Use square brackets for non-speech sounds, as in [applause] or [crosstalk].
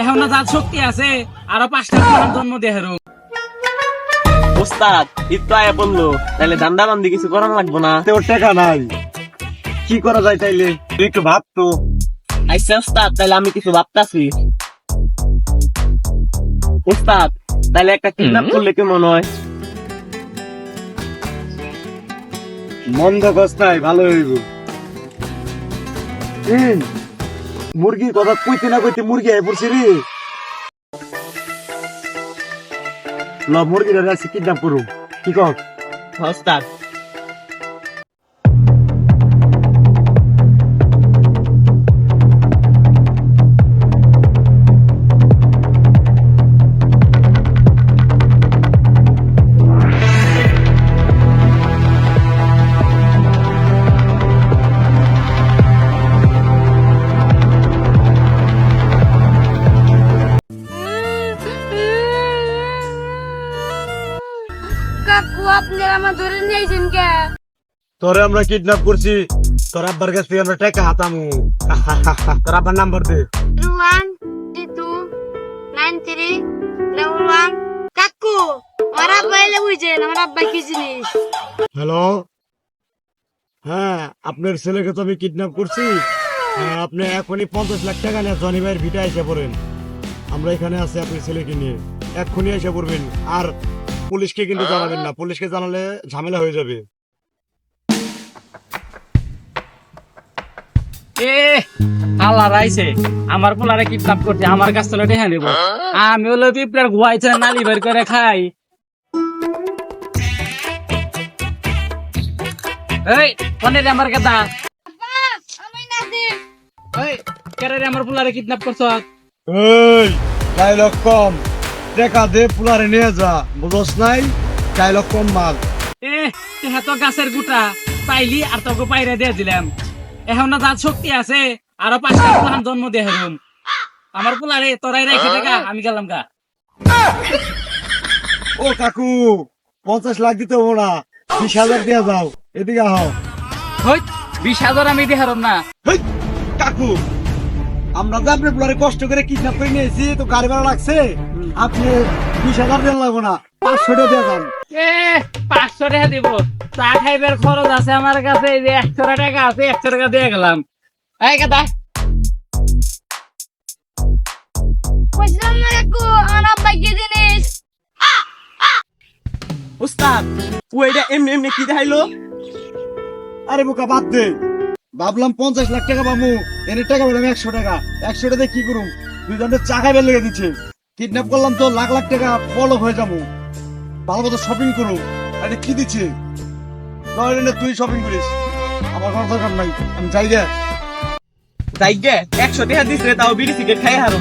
এখন না যার শক্তি আছে আরও পাঁচটা জন্ম ওস্তাদ ঈদ তো আয়া বলল তাহলে দান্দা বান্দি কিছু করার লাগবো না? তোর টাকা নাই। কি করা যায় তাইলে? তুই একটু ভাব তো। আইসা ওস্তাদ তাহলে আমি কিছু ভাবতাছি। ওস্তাদ তাহলে একটা কিডন্যাপ করলে কেমন হয়? মন্দ কস্তায় ভালো হইব। হুম, মুরগির কথা কইতে না কইতে মুরগি আয় পড়ছে রে। ল মুরগিটা আছে কিডন্যাপ করুম কি কর ওস্তাদ কাকু আমার ধরে নিয়েছেন কে? তোরে আমরা কিডন্যাপ করছি। তোর আব্বার কাছ থেকে আমরা টাকা হাতামু। [laughs] তোর আব্বার নাম্বার দে। One three two nine three double one. কাকু আমার আব্বা এলে বুঝছেন আমার আব্বা কি জিনিস? হ্যালো? হ্যাঁ আপনার ছেলেকে তো আমি কিডন্যাপ করছি। হ্যাঁ আপনি এখনই পঞ্চাশ লাখ টাকা নিয়ে জনি ভাইয়ের ভিটা এসে পড়েন। আমরা এখানে আছি আপনার ছেলেকে নিয়ে। এক্ষুনি এসে পড়বেন। আর পুলিশকে কিন্তু জানাবেন না। পুলিশকে জানালে ঝামেলা হয়ে যাবে। এ আল্লাহ রাইছে। আমার পোলারে কিডন্যাপ করছে আমার কাছ থেকে টেহা নিব। আমি হলো পিঁপড়ার গুয়াইছে নালি বের করে খাই। এই কোনে রে আমার কথা। আমি নাদিম এই কেরে রে আমার পোলারে কিডন্যাপ করছ? এই ডায়লগ কম। টাকা দে পুলারে নিয়ে যা। বুঝস নাই? ডায়লগ কম মাল। এ তেহা তো গাছের গুটা। পাইলি আর তোকে পাইরে দিয়ে দিলাম। এখন না যার শক্তি আছে আরও পাঁচটা পোলার জন্ম দিয়ে হেরুম। আমার পোলারে তোরাই রেখে দেখা আমি গেলাম গা। ও কাকু পঞ্চাশ লাখ দিতে হব না। বিশ হাজার দিয়ে যাও। এদিকে আহ। হই বিশ হাজার আমি দিয়ে হারম না। হেই, কাকু। আমরা যে আপনার পুলারে কষ্ট করে কিডন্যাপ করে নিয়েছি তো গাড়ি ভাড়া লাগছে? আপনি বিশ হাজার দেন লাগবো না পাঁচশো টাকা এ পাঁচশো টাকা দিব। চা খাইবার খরচ আছে আমার কাছে এই যে একশো টাকা আছে একশো টাকা দিয়ে গেলাম। এই কথা বুঝলাম না কাকু। আমার আব্বা কি জিনিস ওস্তাদ ও এটা এমনি এমনি কি দেখাইলো? আরে বোকা বাদ দে। ভাবলাম পঞ্চাশ লাখ টাকা পাবো এনে টাকা পেলাম একশো টাকা। একশো টাকা দিয়ে কি করুম? দুজনের চাকা বের লেগে দিচ্ছে কিডন্যাপ করলাম তো, লাখ লাখ টাকা পলক হয়ে যাব। ভালো মতো শপিং করো আরে কি দিচ্ছে? নয় তুই শপিং করিস। আমার কোনো দরকার নাই। আমি যাই দেখ যাই গে, একশো টাকা রে, তাও বিড়ি সিগারেট খাই হারো